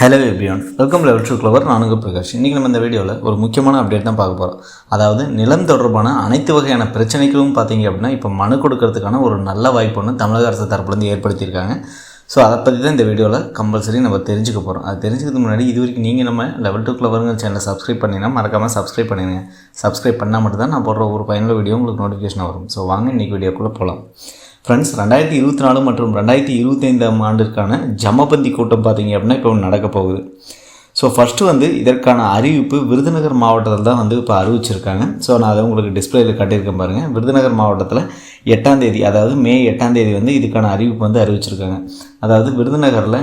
Hello everyone welcome level to clever நானுங்க பிரகாஷ். இன்றைக்கி நம்ம இந்த வீடியோவில் ஒரு முக்கியமான அப்டேட் தான் பார்க்க போகிறோம் அதாவது நிலம் தொடர்பான அனைத்து வகையான பிரச்சனைகளும் பார்த்தீங்க அப்படின்னா இப்போ மனு கொடுக்கறதுக்கான ஒரு நல்ல வாய்ப்பு ஒன்று தமிழக அரசு தரப்புலேருந்து ஏற்படுத்தியிருக்காங்க. ஸோ அதை பற்றி தான் இந்த வீடியோவில் கம்பல்சரி நம்ம தெரிஞ்சுக்க போகிறோம் அது தெரிஞ்சுக்கிறதுக்கு முன்னாடி இது வரைக்கும் நீங்கள் நம்ம லெவல் டூ கிளவருங்கிற சேனலை சப்ஸ்கிரைப் பண்ணினா மறக்காமல் சப்ஸ்கிரைப் பண்ணிடுங்க. சப்ஸ்கிரைப் பண்ணால் மட்டும்தான் நான் போடுற ஒரு பயனுள்ள வீடியோ உங்களுக்கு நோட்டிஃபிகேஷன் வரும். ஸோ வாங்க இன்றைக்கி வீடியோக்குள்ளே போகலாம் ஃப்ரெண்ட்ஸ் ரெண்டாயிரத்தி இருபத்தி நாலு மற்றும் ரெண்டாயிரத்தி இருபத்தைந்தாம் ஆண்டிற்கான ஜமபந்தி கூட்டம் பார்த்தீங்க அப்படின்னா இப்போ நடக்க போகுது. ஸோ ஃபஸ்ட்டு வந்து இதற்கான அறிவிப்பு விருதுநகர் மாவட்டத்தில் தான் வந்து இப்போ அறிவிச்சிருக்காங்க. ஸோ நான் அதை உங்களுக்கு டிஸ்பிளேயில் காட்டியிருக்கேன் பாருங்கள் விருதுநகர் மாவட்டத்தில் எட்டாம் தேதி அதாவது மே எட்டாம் தேதி வந்து இதுக்கான அறிவிப்பு வந்து அறிவிச்சிருக்காங்க. அதாவது விருதுநகரில்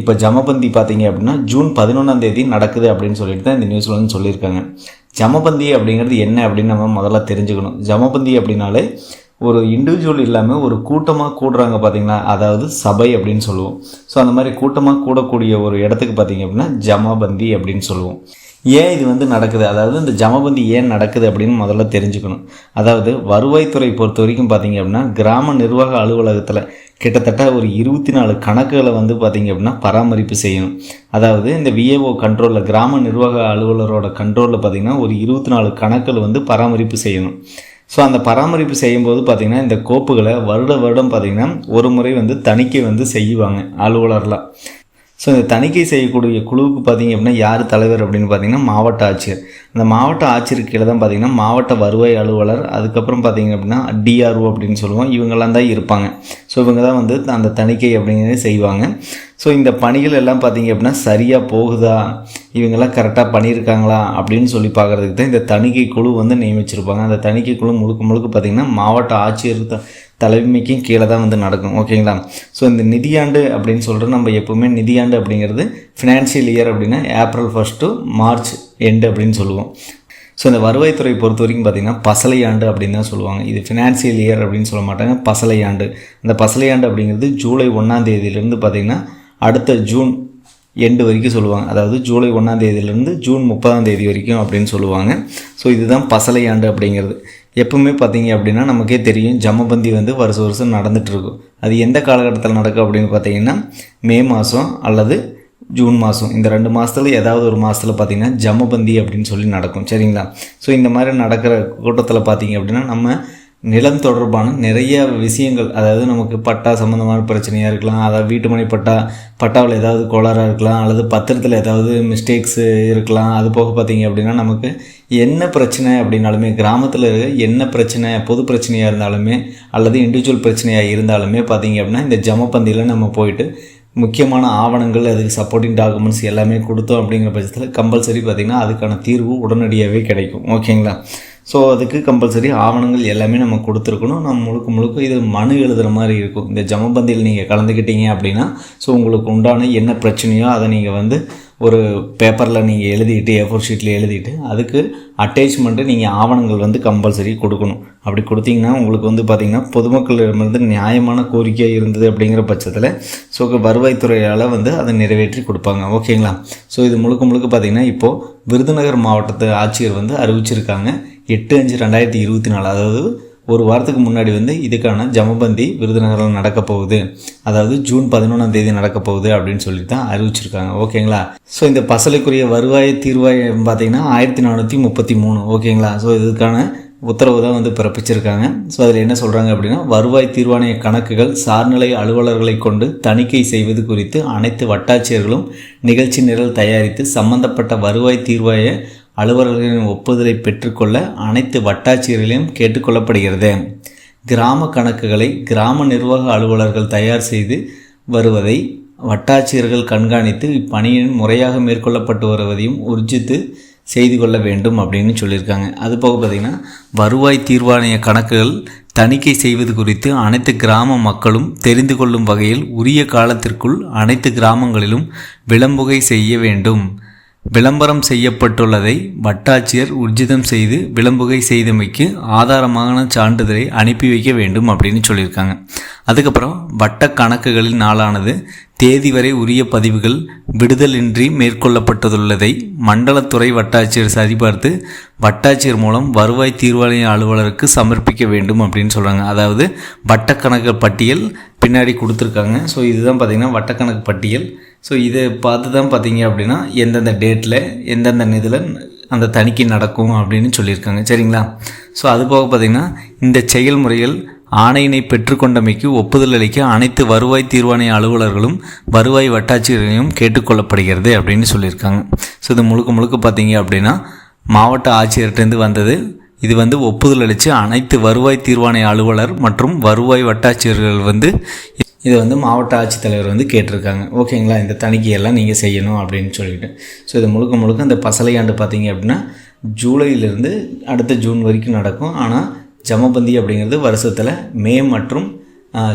இப்போ ஜமபந்தி பார்த்தீங்க அப்படின்னா ஜூன் பதினொன்றாம் தேதி நடக்குது அப்படின்னு சொல்லிட்டு தான் இந்த நியூஸில் வந்து சொல்லியிருக்காங்க. ஜமபந்தி அப்படிங்கிறது என்ன அப்படின்னு நம்ம முதல்ல தெரிஞ்சுக்கணும். ஜமபந்தி அப்படின்னாலே ஒரு இண்டிவிஜுவல் இல்லாமல் ஒரு கூட்டமாக கூடுறாங்க பார்த்தீங்கன்னா அதாவது சபை அப்படின்னு சொல்லுவோம். ஸோ அந்த மாதிரி கூட்டமாக கூடக்கூடிய ஒரு இடத்துக்கு பார்த்தீங்க அப்படின்னா ஜமாபந்தி அப்படின்னு சொல்லுவோம். ஏன் இது வந்து நடக்குது? அதாவது இந்த ஜமபந்தி ஏன் நடக்குது அப்படின்னு முதல்ல தெரிஞ்சுக்கணும். அதாவது வருவாய்த்துறை பொறுத்த வரைக்கும் பார்த்தீங்க அப்படின்னா கிராம நிர்வாக அலுவலகத்தில் கிட்டத்தட்ட ஒரு இருபத்தி நாலு கணக்குகளை வந்து பார்த்தீங்க அப்படின்னா பராமரிப்பு செய்யணும். அதாவது இந்த விஏஓ கண்ட்ரோலில் கிராம நிர்வாக அலுவலரோட கண்ட்ரோலில் பார்த்தீங்கன்னா ஒரு இருபத்தி நாலு கணக்குகள் வந்து பராமரிப்பு செய்யணும். ஸோ அந்த பராமரிப்பு செய்யும்போது பார்த்திங்கன்னா இந்த கோப்புகளை வருட வருடம் பார்த்திங்கன்னா ஒரு முறை வந்து தணிக்கை வந்து செய்வாங்க அலுவலர்லாம். ஸோ இந்த தணிக்கை செய்யக்கூடிய குழுவுக்கு பார்த்திங்க அப்படின்னா யார் தலைவர் அப்படின்னு பார்த்தீங்கன்னா மாவட்ட ஆட்சியர். அந்த மாவட்ட ஆட்சியர் கீழே தான் பார்த்திங்கன்னா மாவட்ட வருவாய் அலுவலர் அதுக்கப்புறம் பார்த்திங்க அப்படின்னா டிஆர்ஓ அப்படின்னு சொல்லுவோம். இவங்கெல்லாம் தான் இருப்பாங்க. ஸோ இவங்க தான் வந்து அந்த தணிக்கை அப்படிங்கிறது செய்வாங்க. ஸோ இந்த பணிகள் எல்லாம் பார்த்திங்க அப்படின்னா சரியாக போகுதா? இவங்கெல்லாம் கரெக்டாக பண்ணியிருக்காங்களா? அப்படின்னு சொல்லி பார்க்குறதுக்கு தான் இந்த தணிக்கை குழு வந்து நியமிச்சிருப்பாங்க. அந்த தணிக்கை குழு முழுக்க முழுக்க பார்த்திங்கன்னா மாவட்ட ஆட்சியர் த தலைமைக்கும் கீழே தான் வந்து நடக்கும். ஓகேங்களா ஸோ இந்த நிதியாண்டு அப்படின்னு சொல்கிறது நம்ம எப்போவுமே நிதியாண்டு அப்படிங்கிறது ஃபினான்ஷியல் இயர் அப்படின்னா April first to March end அப்படின்னு சொல்லுவோம். ஸோ இந்த வருவாய்த்துறை பொறுத்த வரைக்கும் பார்த்திங்கன்னா பசலை ஆண்டு அப்படின்னு தான் சொல்லுவாங்க. இது ஃபினான்சியல் இயர் அப்படின்னு சொல்ல மாட்டாங்க. பசலை ஆண்டு. அந்த பசலை ஆண்டு அப்படிங்கிறது ஜூலை ஒன்றாம் தேதியிலேருந்து பார்த்திங்கன்னா அடுத்த ஜூன் எண்டு வரைக்கும் சொல்லுவாங்க. அதாவது ஜூலை ஒன்றாம் தேதியிலேருந்து ஜூன் முப்பதாம் தேதி வரைக்கும் அப்படின்னு சொல்லுவாங்க. ஸோ இதுதான் பசலை ஆண்டு அப்படிங்கிறது. எப்பவுமே பார்த்தீங்க அப்படின்னா நமக்கே தெரியும் ஜமபந்தி வந்து வருஷம் வருஷம் நடந்துகிட்ருக்கும் அது எந்த காலகட்டத்தில் நடக்கும் அப்படின்னு பார்த்தீங்கன்னா மே மாதம் அல்லது ஜூன் மாதம் இந்த ரெண்டு மாதத்தில் ஏதாவது ஒரு மாதத்தில் பார்த்திங்கன்னா ஜமபந்தி அப்படின்னு சொல்லி நடக்கும். சரிங்களா? ஸோ இந்த மாதிரி நடக்கிற கூட்டத்தில் பார்த்திங்க அப்படின்னா நம்ம நிலம் தொடர்பான நிறைய விஷயங்கள் அதாவது நமக்கு பட்டா சம்மந்தமான பிரச்சனையாக இருக்கலாம் அதாவது வீட்டு மனை பட்டா பட்டாவில் ஏதாவது கோளாறாக இருக்கலாம் அல்லது பத்திரத்தில் ஏதாவது மிஸ்டேக்ஸு இருக்கலாம் அது போக பார்த்தீங்க அப்படின்னா நமக்கு என்ன பிரச்சனை அப்படின்னாலுமே கிராமத்தில் இருக்க என்ன பிரச்சனை பொது பிரச்சனையாக இருந்தாலுமே அல்லது இண்டிவிஜுவல் பிரச்சனையாக இருந்தாலுமே பார்த்தீங்க அப்படின்னா இந்த ஜமப்பந்தியில் நம்ம போயிட்டு முக்கியமான ஆவணங்கள் அதுக்கு சப்போர்ட்டிங் டாக்குமெண்ட்ஸ் எல்லாமே கொடுத்தோம் அப்படிங்கிற பட்சத்தில் கம்பல்சரி பார்த்திங்கன்னா அதுக்கான தீர்வு உடனடியாகவே கிடைக்கும். ஓகேங்களா? ஸோ அதுக்கு கம்பல்சரி ஆவணங்கள் எல்லாமே நம்ம கொடுத்துருக்கணும். நம்ம முழுக்க முழுக்க இது மனு எழுதுகிற மாதிரி இருக்கும். இந்த ஜமபந்தியில் நீங்கள் கலந்துக்கிட்டீங்க அப்படின்னா ஸோ உங்களுக்கு உண்டான என்ன பிரச்சனையோ அதை நீங்கள் வந்து ஒரு பேப்பரில் நீங்கள் எழுதிட்டு ஏ ஃபோர் ஷீட்டில் எழுதிட்டு அதுக்கு அட்டேச்மெண்ட்டு நீங்கள் ஆவணங்கள் வந்து கம்பல்சரி கொடுக்கணும். அப்படி கொடுத்தீங்கன்னா உங்களுக்கு வந்து பார்த்திங்கன்னா பொதுமக்களிடமிருந்து நியாயமான கோரிக்கை இருந்தது அப்படிங்கிற பட்சத்தில் ஸோ வருவாய்த்துறையால் வந்து அதை நிறைவேற்றி கொடுப்பாங்க. ஓகேங்களா? ஸோ இது முழுக்க முழுக்க பார்த்திங்கன்னா இப்போது விருதுநகர் மாவட்டத்து ஆட்சியர் வந்து அறிவிச்சிருக்காங்க. எட்டு அஞ்சு ரெண்டாயிரத்தி இருபத்தி நாலு அதாவது ஒரு வாரத்துக்கு முன்னாடி வந்து இதுக்கான ஜமபந்தி விருதுநகரில் நடக்க போகுது. அதாவது ஜூன் பதினொன்றாம் தேதி நடக்க போகுது அப்படின்னு சொல்லி தான் அறிவிச்சிருக்காங்க. ஓகேங்களா? ஸோ இந்த பசலுக்குரிய வருவாய் தீர்வாய் பார்த்தீங்கன்னா ஆயிரத்தி நானூற்றி முப்பத்தி மூணு. ஓகேங்களா? ஸோ இதுக்கான உத்தரவு தான் வந்து பிறப்பிச்சிருக்காங்க. ஸோ அதில் என்ன சொல்கிறாங்க அப்படின்னா வருவாய் தீர்வாணைய கணக்குகள் சார்நிலை அலுவலர்களை கொண்டு தணிக்கை செய்வது குறித்து அனைத்து வட்டாட்சியர்களும் நிகழ்ச்சி நிரல் தயாரித்து சம்பந்தப்பட்ட வருவாய் தீர்வாய அலுவலர்களின் ஒப்புதலை பெற்றுக்கொள்ள அனைத்து வட்டாட்சியர்களையும் கேட்டுக்கொள்ளப்படுகிறது. கிராம கணக்குகளை கிராம நிர்வாக அலுவலர்கள் தயார் செய்து வருவதை வட்டாட்சியர்கள் கண்காணித்து இப்பணியின் முறையாக மேற்கொள்ளப்பட்டு வருவதையும் உர்ஜித்து செய்து கொள்ள வேண்டும் அப்படின்னு சொல்லியிருக்காங்க. அது போக பார்த்திங்கன்னா வருவாய் தீர்வாணைய கணக்குகள் தணிக்கை செய்வது குறித்து அனைத்து கிராம மக்களும் தெரிந்து கொள்ளும் வகையில் உரிய காலத்திற்குள் அனைத்து கிராமங்களிலும் விளம்புகை செய்ய வேண்டும். விளம்பரம் செய்யப்பட்டுள்ளதை வட்டாட்சியர் உர்ஜிதம் செய்து விளம்புகை செய்தமைக்கு ஆதாரமான சான்றிதழை அனுப்பி வைக்க வேண்டும் அப்படின்னு சொல்லியிருக்காங்க. அதுக்கப்புறம் வட்ட கணக்குகளின் நாளானது தேதி வரை உரிய பதிவுகள் விடுதலின்றி மேற்கொள்ளப்பட்டுள்ளதை மண்டலத்துறை வட்டாட்சியர் சரிபார்த்து வட்டாட்சியர் மூலம் வருவாய் தீர்வாணைய அலுவலருக்கு சமர்ப்பிக்க வேண்டும் அப்படின்னு சொல்கிறாங்க அதாவது வட்டக்கணக்கு பட்டியல் பின்னாடி கொடுத்துருக்காங்க. ஸோ இதுதான் பார்த்திங்கன்னா வட்டக்கணக்கு பட்டியல். ஸோ இதை பார்த்து தான் பார்த்தீங்க அப்படின்னா எந்தெந்த டேட்டில் எந்தெந்த இதில் அந்த தணிக்கை நடக்கும் அப்படின்னு சொல்லியிருக்காங்க. சரிங்களா? ஸோ அது போக பார்த்திங்கன்னா இந்த செயல்முறைகள் ஆணையினை பெற்றுக்கொண்டமைக்கு ஒப்புதல் அளிக்க அனைத்து வருவாய் தீர்வாணைய அலுவலர்களும் வருவாய் வட்டாட்சியர்களையும் கேட்டுக்கொள்ளப்படுகிறது அப்படின்னு சொல்லியிருக்காங்க. ஸோ இது முழுக்க முழுக்க பார்த்தீங்க அப்படின்னா மாவட்ட ஆட்சியர்கிட்டேருந்து வந்தது. இது வந்து ஒப்புதல் அளித்து அனைத்து வருவாய் தீர்வாணைய அலுவலர் மற்றும் வருவாய் வட்டாட்சியர்கள் வந்து இதை வந்து மாவட்ட ஆட்சித்தலைவர் வந்து கேட்டிருக்காங்க. ஓகேங்களா? இந்த தணிக்கையெல்லாம் நீங்கள் செய்யணும் அப்படின்னு சொல்லிட்டு. ஸோ இது முழுக்க முழுக்க இந்த பசலையாண்டு பார்த்தீங்க அப்படின்னா ஜூலையிலேருந்து அடுத்த ஜூன் வரைக்கும் நடக்கும். ஆனால் ஜமபந்தி அப்படிங்கிறது வருஷத்தில் மே மற்றும்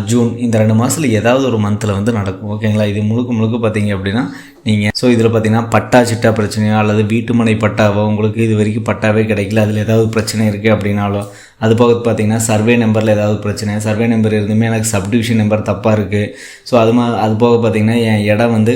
ஜூன் இந்த ரெண்டு மாதத்தில் ஏதாவது ஒரு மந்தில் வந்து நடக்கும். ஓகேங்களா இது முழுக்க முழுக்க பார்த்தீங்க அப்படின்னா நீங்கள் ஸோ இதில் பார்த்தீங்கன்னா பட்டா சிட்டா பிரச்சனையோ அல்லது வீட்டுமனை பட்டாவோ உங்களுக்கு இது வரைக்கும் பட்டாவே கிடைக்கல. அதில் ஏதாவது பிரச்சனை இருக்குது அப்படின்னாலோ அது போக பார்த்தீங்கன்னா சர்வே நம்பரில் ஏதாவது பிரச்சனை. சர்வே நம்பர் இருந்துமே எனக்கு சப்டிவிஷன் நம்பர் தப்பாக இருக்குது ஸோ அது மா அது போக பார்த்தீங்கன்னா என் இடம் வந்து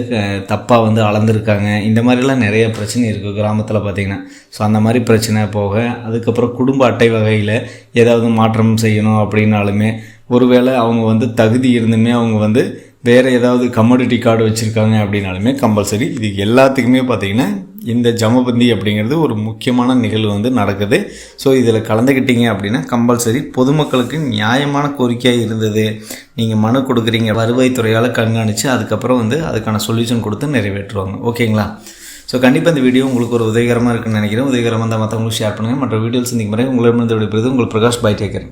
தப்பாக வந்து அளந்துருக்காங்க. இந்த மாதிரிலாம் நிறைய பிரச்சனை இருக்குது கிராமத்தில் பார்த்தீங்கன்னா ஸோ அந்த மாதிரி பிரச்சனை போக அதுக்கப்புறம் குடும்ப அட்டை வகையில் ஏதாவது மாற்றம் செய்யணும் அப்படின்னாலுமே ஒருவேளை அவங்க வந்து தகுதி இருந்துமே அவங்க வந்து வேறு ஏதாவது கமோடிட்டி கார்டு வச்சுருக்காங்க அப்படின்னாலுமே கம்பல்சரி இது எல்லாத்துக்குமே பார்த்தீங்கன்னா இந்த ஜமபந்தி அப்படிங்கிறது ஒரு முக்கியமான நிகழ்வு வந்து நடக்குது. ஸோ இதில் கலந்துக்கிட்டீங்க அப்படின்னா கம்பல்சரி பொதுமக்களுக்கு நியாயமான கோரிக்கையாக இருந்தது. நீங்கள் மனு கொடுக்குறீங்க. வருவாய்த்துறையால் கண்காணித்து அதுக்கப்புறம் வந்து அதுக்கான சொல்யூஷன் கொடுத்து நிறைவேற்றுவாங்க. ஓகேங்களா? ஸோ கண்டிப்பாக இந்த வீடியோ உங்களுக்கு ஒரு உதவிகரமாக இருக்குன்னு நினைக்கிறேன். உதவிகரமாக இருந்தால் மற்றவங்களுக்கு ஷேர் பண்ணுங்கள் மற்ற வீடியோஸ் சந்திக்கும் முறை உங்களிடமிருந்து விடைபெறுவது உங்கள் பிரகாஷ் பாய் டேக்கர்